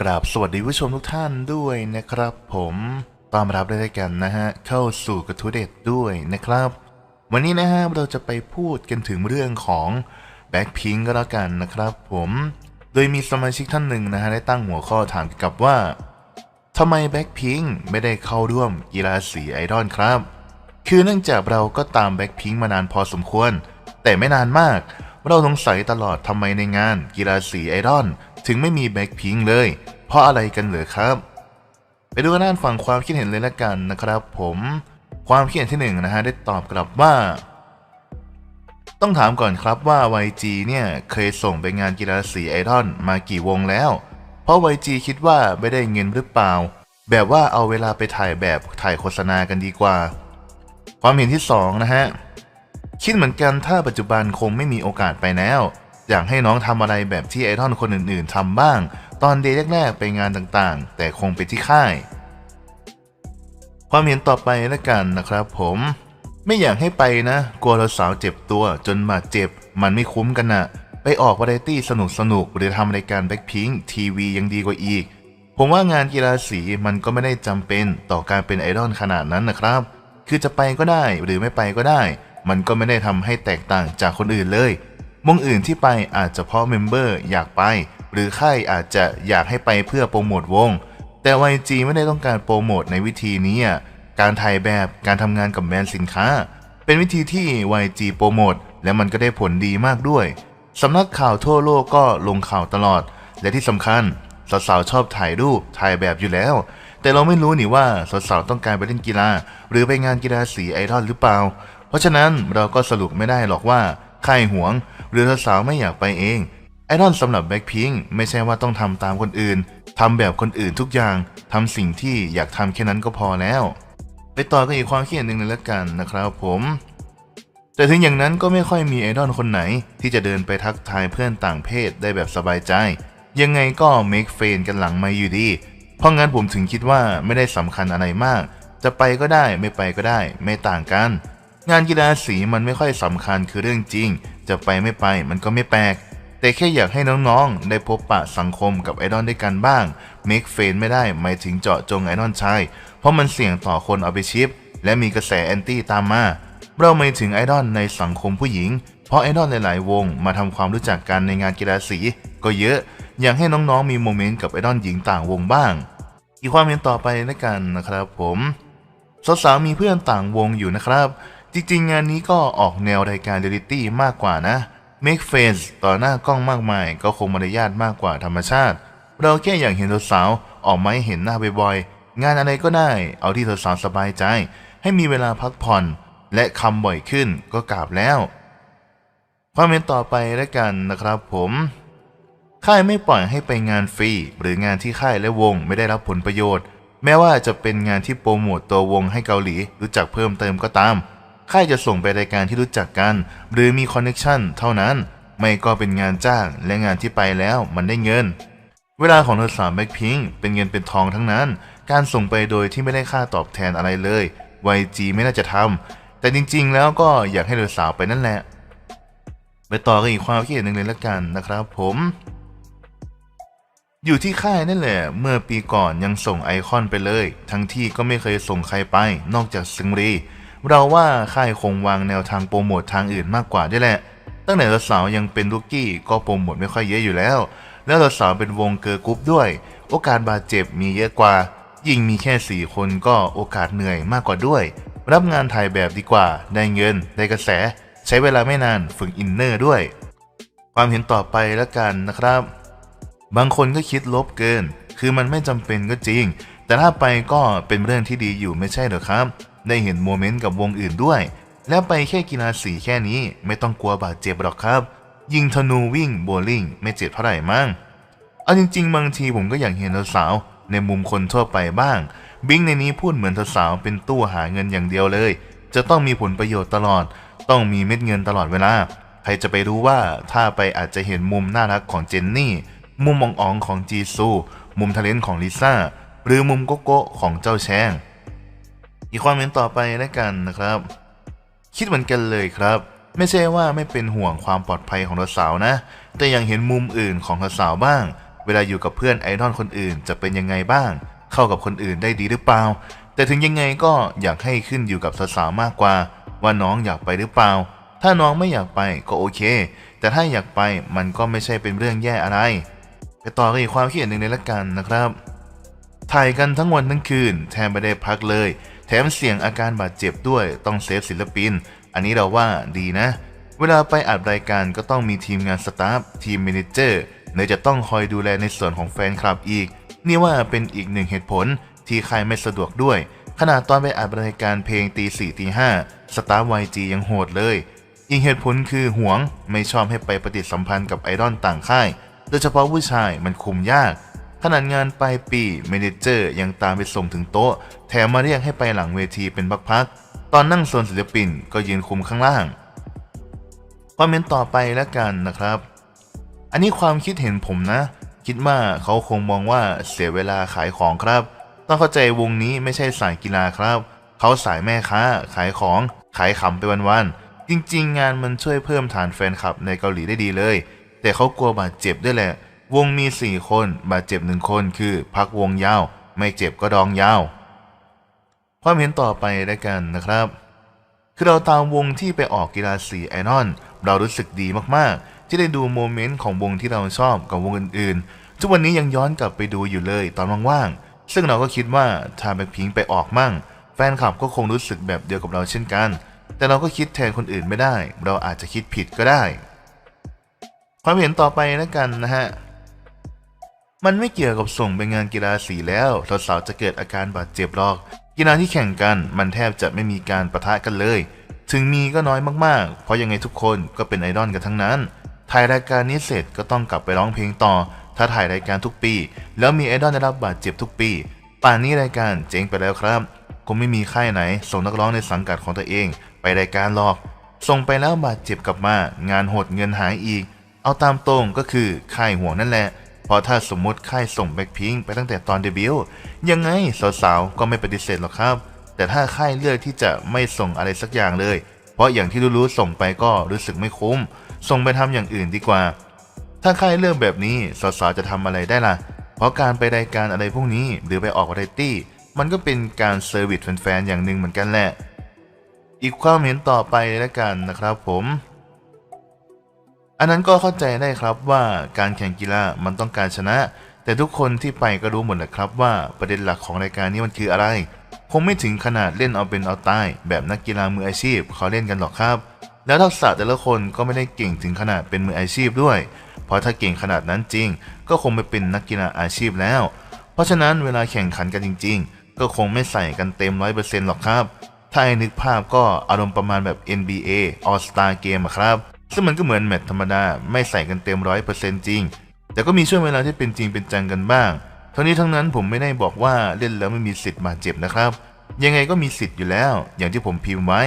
กราบสวัสดีผู้ชมทุกท่านด้วยนะครับ ผมต้อนรับได้วยกันนะฮะ เข้าสู่กระทู้เด็ดด้วยนะครับ วันนี้นะฮะเราจะไปพูดกันถึงเรื่องของแบ็คพิงก็แล้วกันนะครับ ผมโดยมีสมาชิกท่านหนึ่งนะฮะได้ตั้งหัวข้อถามเกี่ยวกับว่าทำไมแบ็คพิงไม่ได้เข้าร่วมกีฬาสีไอดอลครับ คือเนื่องจากเราก็ตามแบ็คพิงมานานพอสมควร แต่ไม่นานมาก เราสงสัยตลอดทำไมในงานกีฬาสีไอดอล ถึงไม่มีแบ็คพิงเลย เพราะอะไรกันเหรอครับ ไปดูกันด้านฝั่งความคิดเห็นเลยละกันนะครับ ผมความคิดเห็นที่หนึ่งนะฮะได้ตอบกลับว่า ต้องถามก่อนครับว่า YG เนี่ยเคยส่งไปงานกีฬาสีไอดอลมากี่วงแล้ว เพราะ YG คิดว่าไม่ได้เงินหรือเปล่า แบบว่าเอาเวลาไปถ่ายแบบถ่ายโฆษณากันดีกว่า ความเห็นที่สองนะฮะคิดเหมือนกันถ้าปัจจุบันคงไม่มีโอกาสไปแล้ว อยากให้น้องทำอะไรแบบที่ไอดอลคนอื่นๆทำบ้าง ตอนเดย์แรกๆไปงานต่างๆ แต่คงไปที่ค่าย ความเห็นต่อไปแล้วกันนะครับผม ไม่อยากให้ไปนะ กลัวเราสาวเจ็บตัวจนบาดเจ็บ มันไม่คุ้มกันนะไปออกวาไรตี้สนุกสนุกๆหรือทำรายการแบ็คพิงทีวียังดีกว่าอีก ผมว่างานกีฬาสีมันก็ไม่ได้จำเป็นต่อการเป็นไอดอลขนาดนั้นนะครับ คือจะไปก็ได้หรือไม่ไปก็ได้ มันก็ไม่ได้ทำให้แตกต่างจากคนอื่นเลย วงอื่นที่ไปอาจจะเพราะเมมเบอร์อยากไป หรือค่ายอาจจะอยากให้ไปเพื่อโปรโมทวง แต่ YG ไม่ได้ต้องการโปรโมทในวิธีนี้การถ่ายแบบการทำงานกับแบรนด์สินค้า เป็นวิธีที่ YG โปรโมทและมันก็ได้ผลดีมากด้วยสำนักข่าวทั่วโลกก็ลงข่าวตลอด และที่สำคัญสาวๆชอบถ่ายรูปถ่ายแบบอยู่แล้ว แต่เราไม่รู้นี่ว่าสาวๆต้องการไปเล่นกีฬา หรือไปงานกีฬาสีไอดอลหรือเปล่า เพราะฉะนั้นเราก็สรุปไม่ได้หรอกว่า ค่ายหวง หรือสาวไม่อยากไปเองไอดอลสำหรับแบ็คพิงไม่ใช่ว่าต้องทำตามคนอื่นทำแบบคนอื่นทุกอย่างทำสิ่งที่อยากทำแค่นั้นก็พอแล้ว ไปต่อกันอีกความคิดเห็นหนึ่งเลยละกันนะครับผม แต่ถึงอย่างนั้นก็ไม่ค่อยมีไอดอลคนไหน ที่จะเดินไปทักทายเพื่อนต่างเพศได้แบบสบายใจ ยังไงก็เมคเฟนกันหลังไม่อยู่ดี เพราะงั้นผมถึงคิดว่าไม่ได้สำคัญอะไรมาก จะไปก็ได้ไม่ไปก็ได้ ไม่ต่างกัน งานกีฬาสีมันไม่ค่อยสำคัญคือเรื่องจริง จะไปไม่ไปมันก็ไม่แปลก แต่แค่อยากให้น้องๆ ได้พบปะสังคมกับไอดอลด้วยกันบ้าง เมคเฟนไม่ได้หมายถึงเจาะจงไอดอลชายเพราะมันเสี่ยงต่อคนเอาไปชิป และมีกระแสแอนตี้ตามมาเราไม่ถึงไอดอลในสังคมผู้หญิง เพราะไอดอลหลายๆ วงมาทำความรู้จักกันในงานกีฬาสีก็เยอะ อยากให้น้องๆ มีโมเมนต์กับไอดอลหญิงต่างวงบ้าง อีกความเห็นต่อไปแล้วกันนะครับผม สาวๆมีเพื่อนต่างวงอยู่นะครับ จริงๆ งานนี้ก็ออกแนวรายการเรียลิตี้มากกว่านะ Make Face ต่อหน้ากล้องมากมาย ก็คงมารยาทมากกว่าธรรมชาติ เราแค่อยากเห็นสาวๆออกมาให้เห็นหน้าบ่อยๆ งานอะไรก็ได้ เอาที่สาวๆสบายใจ ให้มีเวลาพักผ่อน และคำบ่อยขึ้นก็กราบแล้วความเห็นต่อไปแล้วกันนะครับผมค่ายไม่ปล่อยให้ไปงานฟรีหรืองานที่ค่ายและวงไม่ได้รับผลประโยชน์ แม้ว่าจะเป็นงานที่โปรโมตตัววงให้เกาหลีรู้จักเพิ่มเติมก็ตาม ค่ายจะส่งไปรายการที่รู้จักกัน หรือมีคอนเน c ชันเท่านั้น ไม่ก็เป็นงานจ้างและงานที่ไปแล้วมันได้เงิน เวลาของเธอสาวแบ็คพิงเป็นเงินเป็นทองทั้งนั้น การส่งไปโดยที่ไม่ได้ค่าตอบแทนอะไรเลย YG ไม่น่าจะทำแต่จริงๆ แล้วก็อยากให้เธอสาวไปนั่นแหละ ไปต่อกันอีกความคิดเห็นหนึ่งเลยละกันนะครับผมอยู่ที่ค่ายนั่นแหละ เมื่อปีก่อนยังส่งไอคอนไปเลย ทั้งที่ก็ไม่เคยส่งใครไป นอกจากซึงรี เราว่าค่ายคงวางแนวทางโปรโมททางอื่นมากกว่าด้วยแหละ ตั้งแต่สาวยังเป็นลูกกี้ก็โปรโมทไม่ค่อยเยอะอยู่แล้ว แล้วสาวเป็นวงเกิร์ลกรุ๊ปด้วย โอกาสบาดเจ็บมีเยอะกว่า ยิ่งมีแค่ 4 คนก็โอกาสเหนื่อยมากกว่าด้วย รับงานถ่ายแบบดีกว่า ได้เงิน ได้กระแส ใช้เวลาไม่นานฝึกอินเนอร์ด้วย ความเห็นต่อไปแล้วกันนะครับ บางคนก็คิดลบเกิน คือมันไม่จำเป็นก็จริง แต่ถ้าไปก็เป็นเรื่องที่ดีอยู่ไม่ใช่เหรอครับ ได้เห็นโมเมนต์กับวงอื่นด้วย แล้วไปแค่กีฬาสีแค่นี้ไม่ต้องกลัวบาดเจ็บหรอกครับ ยิงธนูวิ่งโบว์ลิ่งไม่เจ็บเท่าไหร่มั้งเอาจริง ๆ บางทีผมก็อยากเห็นสาวในมุมคนทั่วไปบ้าง บิงในนี้พูดเหมือนสาวเป็นตู้หาเงินอย่างเดียวเลย จะต้องมีผลประโยชน์ตลอด ต้องมีเม็ดเงินตลอดเวลาใครจะไปรู้ว่าถ้าไปอาจจะเห็นมุมน่ารักของเจนนี่ มุมมองอองของจีซู มุมทะเลนของลิซ่า หรือมุมโกโก้ของเจ้าแชง อีกความเห็นต่อไปแล้วกันนะครับ คิดเหมือนกันเลยครับ ไม่ใช่ว่าไม่เป็นห่วงความปลอดภัยของสาวนะ แต่ยังเห็นมุมอื่นของสาวบ้าง เวลาอยู่กับเพื่อนไอดอลคนอื่นจะเป็นยังไงบ้าง เข้ากับคนอื่นได้ดีหรือเปล่า แต่ถึงยังไงก็อยากให้ขึ้นอยู่กับสาวมากกว่า ว่าน้องอยากไปหรือเปล่า ถ้าน้องไม่อยากไปก็โอเค แต่ถ้าอยากไปมันก็ไม่ใช่เป็นเรื่องแย่อะไรไปต่อกันอีกความคิดเห็นหนึ่งเลยละกันนะครับ ถ่ายกันทั้งวันทั้งคืน แทบไม่ได้พักเลย แถมเสี่ยงอาการบาดเจ็บด้วยต้องเซฟศิลปิน อันนี้เราว่าดีนะ เวลาไปอัดรายการก็ต้องมีทีมงานสตาฟทีมเมนเจอร์เนยจะต้องคอยดูแลในส่วนของแฟนคลับอีก นี่ว่าเป็นอีกหนึ่งเหตุผลที่ใครไม่สะดวกด้วย ขนาดตอนไปอัดรายการเพลงตีสี่ตีห้าสตาฟวจียังโหดเลย อีกเหตุผลคือห่วงไม่ชอบให้ไปปฏิสัมพันธ์กับไอดอลต่างค่าย โดยเฉพาะผู้ชายมันคุมยาก ขนาดงานปลายปีเมเนเจอร์ยังตามไปส่งถึงโต๊ะ แถมมาเรียกให้ไปหลังเวทีเป็นพักๆตอนนั่งโซนศิลปินก็ยืนคุมข้างล่างคอมเมนต์ต่อไปแล้วกันนะครับ อันนี้ความคิดเห็นผมนะ คิดว่าเขาคงมองว่าเสียเวลาขายของครับ ต้องเข้าใจวงนี้ไม่ใช่สายกีฬาครับ เขาสายแม่ค้า ขายของ ขายขำไปวันๆ จริงๆ งานมันช่วยเพิ่มฐานแฟนคลับในเกาหลีได้ดีเลย แต่เขากลัวบาดเจ็บด้วยแหละ วงมี 4 คนบาดเจ็บหนึ่งคนคือพักวงยาว ไม่เจ็บก็ดองยาว ความเห็นต่อไปแล้วกันนะครับ คือเราตามวงที่ไปออกกีฬาสีไอนอน เรารู้สึกดีมากๆ ที่ได้ดูโมเมนต์ของวงที่เราชอบกับวงอื่นๆ ทุกวันนี้ยังย้อนกลับไปดูอยู่เลยตอนว่างๆ ซึ่งเราก็คิดว่าถ้าแบ็คพิงไปออกมั่ง แฟนคลับก็คงรู้สึกแบบเดียวกับเราเช่นกัน แต่เราก็คิดแทนคนอื่นไม่ได้ เราอาจจะคิดผิดก็ได้ ความเห็นต่อไปแล้วกันนะฮะ มันไม่เกี่ยวกับส่งไปงานกีฬาสีแล้วสาวๆจะเกิดอาการบาดเจ็บหรอก กีฬาที่แข่งกันมันแทบจะไม่มีการประทะกันเลย ถึงมีก็น้อยมากๆ เพราะยังไงทุกคนก็เป็นไอดอลกันทั้งนั้น ถ่ายรายการนี้เสร็จก็ต้องกลับไปร้องเพลงต่อ ถ้าถ่ายรายการทุกปี แล้วมีไอดอลได้รับบาดเจ็บทุกปี ป่านนี้รายการเจ๊งไปแล้วครับคงไม่มีค่ายไหน ส่งนักร้องในสังกัดของตัวเอง ไปรายการหรอก ส่งไปแล้วบาดเจ็บกลับมา งานหดเงินหายอีก เอาตามตรงก็คือค่ายห่วงนั่นแหละ เพราะถ้าสมมติค่ายส่งแบ็คพิงค์ไปตั้งแต่ตอนเดบิวต์ยังไงสาวๆก็ไม่ปฏิเสธหรอกครับ แต่ถ้าค่ายเลือกที่จะไม่ส่งอะไรสักอย่างเลย เพราะอย่างที่รู้ๆส่งไปก็รู้สึกไม่คุ้ม ส่งไปทำอย่างอื่นดีกว่า ถ้าค่ายเลือกแบบนี้สาวๆจะทำอะไรได้ล่ะ เพราะการไปรายการอะไรพวกนี้หรือไปออกวาไรตี้มันก็เป็นการเซอร์วิสแฟนๆอย่างหนึ่งเหมือนกันแหละ อีกความเห็นต่อไปแล้วกันนะครับผม อันนั้นก็เข้าใจได้ครับว่าการแข่งกีฬามันต้องการชนะ แต่ทุกคนที่ไปก็รู้หมดแหละครับว่าประเด็นหลักของรายการนี้มันคืออะไร คงไม่ถึงขนาดเล่นเอาเป็นเอาตายแบบนักกีฬามืออาชีพเขาเล่นกันหรอกครับ แล้วทักษะแต่ละคนก็ไม่ได้เก่งถึงขนาดเป็นมืออาชีพด้วย เพราะถ้าเก่งขนาดนั้นจริง ก็คงไปเป็นนักกีฬาอาชีพแล้ว เพราะฉะนั้นเวลาแข่งขันกันจริง ๆ ก็คงไม่ใส่กันเต็มร้อยเปอร์เซ็นต์หรอกครับ ถ้าให้นึกภาพก็อารมณ์ประมาณแบบ NBA All Star Game ครับ ซึ่งมันก็เหมือนแมตช์ธรรมดา ไม่ใส่กันเต็มร้อยเปอร์เซ็นต์จริง แต่ก็มีช่วงเวลาที่เป็นจริงเป็นจังกันบ้างทั้งนี้ทั้งนั้นผมไม่ได้บอกว่าเล่นแล้วไม่มีสิทธิ์บาดเจ็บนะครับ ยังไงก็มีสิทธิ์อยู่แล้ว อย่างที่ผมพิมพ์ไว้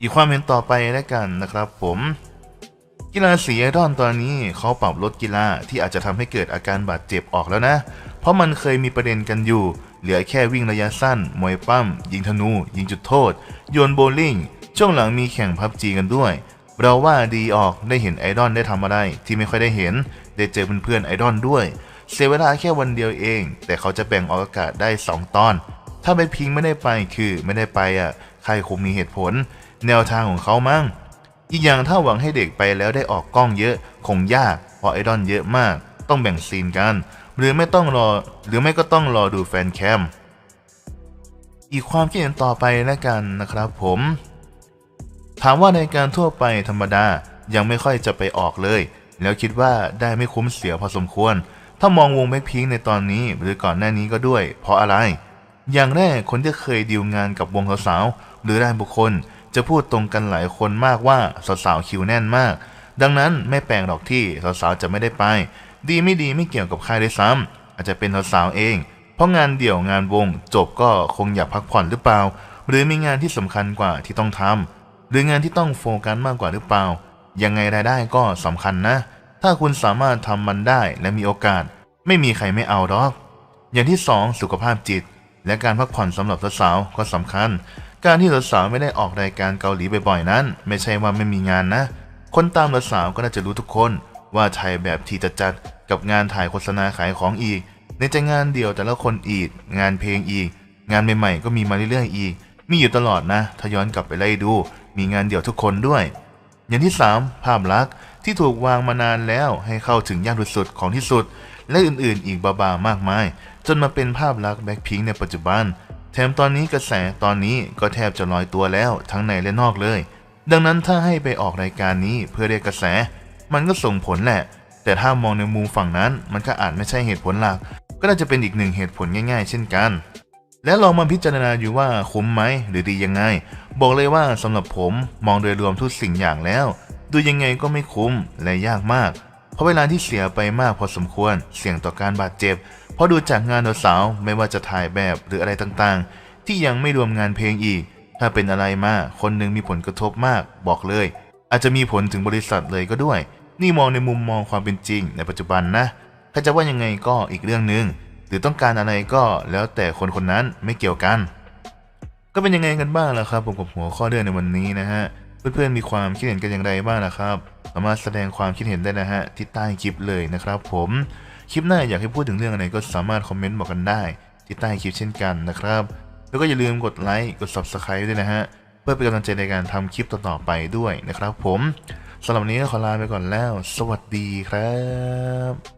อีกความเห็นต่อไปแล้วกันนะครับผม กีฬาสีไอดอลตอนนี้เขาปรับลดกีฬาที่อาจจะทำให้เกิดอาการบาดเจ็บออกแล้วนะ เพราะมันเคยมีประเด็นกันอยู่ เหลือแค่วิ่งระยะสั้น มวยปั้ม ยิงธนู ยิงจุดโทษ โยนโบว์ลิ่ง ช่วงหลังมีแข่งพับจีกันด้วย เราว่าดีออกได้เห็นไอดอลได้ทำอะไรที่ไม่ค่อยได้เห็น ได้เจอเพื่อนๆไอดอลด้วย เสียเวลาแค่วันเดียวเอง แต่เขาจะแบ่งออกอากาศได้ 2 ตอน ถ้าไปพิงไม่ได้ไปคือไม่ได้ไปอะใครคงมีเหตุผล แนวทางของเขามั้งอีกอย่างถ้าหวังให้เด็กไปแล้วได้ออกกล้องเยอะ คงยากเพราะไอดอลเยอะมาก ต้องแบ่งซีนกัน หรือไม่ต้องรอ หรือไม่ก็ต้องรอดูแฟนแคมอีกความคิดเห็นต่อไปแล้วกันนะครับผม ถามว่าในการทั่วไปธรรมดายังไม่ค่อยจะไปออกเลย แล้วคิดว่าได้ไม่คุ้มเสียพอสมควร ถ้ามองวงแบ็คพิงในตอนนี้หรือก่อนหน้านี้ก็ด้วย เพราะอะไร อย่างแรกคนที่เคยดีลงานกับวงสาวๆหรือรายบุคคล จะพูดตรงกันหลายคนมากว่าสาวๆคิวแน่นมาก ดังนั้นไม่แปลกหรอกที่สาวๆจะไม่ได้ไป ดีไม่ดีไม่เกี่ยวกับใครด้วยซ้ำอาจจะเป็นสาวๆเอง เพราะงานเดี่ยวงานวงจบก็คงอยากพักผ่อนหรือเปล่า หรือมีงานที่สำคัญกว่าที่ต้องทำ หรืองานที่ต้องโฟกัสมากกว่าหรือเปล่า ยังไงรายได้ก็สำคัญนะ ถ้าคุณสามารถทำมันได้และมีโอกาส ไม่มีใครไม่เอาหรอก อย่างที่สองสุขภาพจิต และการพักผ่อนสำหรับสาวๆก็สำคัญ การที่สาวๆไม่ได้ออกรายการเกาหลีบ่อยๆนั้น ไม่ใช่ว่าไม่มีงานนะ คนตามสาวก็น่าจะรู้ทุกคนว่าไทยแบบทีจะจัดกับงานถ่ายโฆษณาขายของอีก ในจะงานเดียวแต่ละคนอีก งานเพลงอีก งานใหม่ๆก็มีมาเรื่อยๆอีก มีอยู่ตลอดนะ ถ้าย้อนกลับไปไล่ดู มีงานเดี่ยวทุกคนด้วย อย่างที่ 3 ภาพลักษณ์ที่ถูกวางมานานแล้วให้เข้าถึงยากที่สุดของที่สุด และอื่นๆ อีกบาบามากมาย จนมาเป็นภาพลักษณ์แบ็คพิงในปัจจุบัน แถมตอนนี้กระแสตอนนี้ก็แทบจะลอยตัวแล้วทั้งในและนอกเลย ดังนั้นถ้าให้ไปออกรายการนี้เพื่อเรียกกระแส มันก็ส่งผลแหละ แต่ถ้ามองในมุมฝั่งนั้นมันก็อาจไม่ใช่เหตุผลหลัก ก็น่าจะเป็นอีกหนึ่งเหตุผลง่าย ๆ เช่นกัน และลองมาพิจารณาอยู่ว่าคุ้มไหมหรือดียังไง บอกเลยว่าสำหรับผมมองโดยรวมทุกสิ่งอย่างแล้ว ดูยังไงก็ไม่คุ้มและยากมาก เพราะเวลาที่เสียไปมากพอสมควรเสี่ยงต่อการบาดเจ็บ เพราะดูจากงานสาวไม่ว่าจะถ่ายแบบหรืออะไรต่างๆ ที่ยังไม่รวมงานเพลงอีก ถ้าเป็นอะไรมาคนหนึ่งมีผลกระทบมาก บอกเลย อาจจะมีผลถึงบริษัทเลยก็ด้วย นี่มองในมุมมองความเป็นจริง ในปัจจุบันนะใครจะว่ายังไงก็อีกเรื่องหนึ่ง หรือต้องการอะไรก็แล้วแต่คนคนนั้นไม่เกี่ยวกัน ก็เป็นยังไงกันบ้างล่ะครับ ผมกับหัวข้อเรื่องในวันนี้นะฮะเพื่อนๆมีความคิดเห็นกันอย่างไรบ้างล่ะครับ สามารถแสดงความคิดเห็นได้นะฮะที่ใต้คลิปเลยนะครับผมคลิปหน้าอยากให้พูดถึงเรื่องอะไรก็สามารถคอมเมนต์บอกกันได้ ที่ใต้คลิปเช่นกันนะครับ แล้วก็อย่าลืมกดไลค์กด Subscribe ด้วยนะฮะเพื่อเป็นกำลังใจในการทำคลิปต่อๆไปด้วยนะครับผมสำหรับวันนี้ก็ขอลาไปก่อนแล้ว สวัสดีครับ